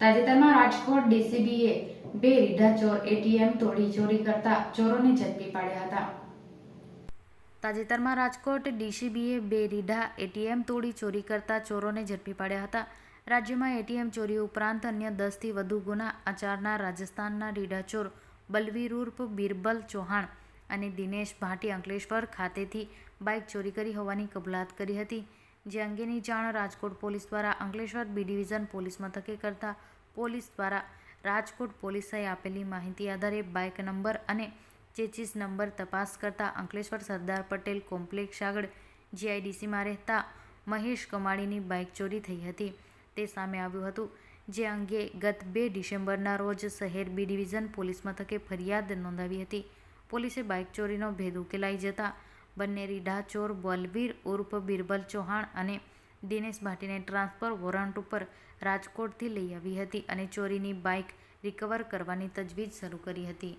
તાજેતરમાં રાજકોટ ડીસીબીએ બે રીઢા ચોર એટીએમ તોડી ચોરી કરતા ચોરોને ઝડપી પાડ્યા હતા. તાજેતરમાં રાજકોટ ડીસીબીએ બે રીઢા એટીએમ તોડી ચોરી કરતા ચોરોને ઝડપી પાડ્યા હતા. રાજ્યમાં એટીએમ ચોરી ઉપરાંત અન્ય દસથી વધુ ગુના આચારના રાજસ્થાનના રીઢા ચોર બલવીર ઉર્ફ બિરબલ ચૌહાણ અને દિનેશ ભાટી અંકલેશ્વર ખાતેથી બાઇક ચોરી કરી હોવાની કબૂલાત કરી હતી. જે અંગેની જાણ રાજકોટ પોલીસ દ્વારા અંકલેશ્વર બી ડિવિઝન પોલીસ મથકે કરતા પોલીસ દ્વારા રાજકોટ પોલીસે આપેલી માહિતી આધારે બાઇક નંબર અને ચેચીસ નંબર તપાસ કરતા અંકલેશ્વર સરદાર પટેલ કોમ્પ્લેક્ષ આગળ જીઆઈડીસીમાં રહેતા મહેશ કમાણીની બાઇક ચોરી થઈ હતી. તે સામે આવ્યું હતું, જે અંગે ગત બે ડિસેમ્બરના રોજ શહેર બી ડિવિઝન પોલીસ મથકે ફરિયાદ નોંધાવી હતી. પોલીસે બાઇક ચોરીનો ભેદ ઉકેલાઈ જતા બંને રીઢા ચોર બલવીર ઉર્ફ બિરબલ ચૌહાણ અને દિનેશ ભાટીને ટ્રાન્સફર વોરંટ ઉપર રાજકોટથી લઈ આવી હતી અને ચોરીની બાઇક રિકવર કરવાની તજવીજ શરૂ કરી હતી.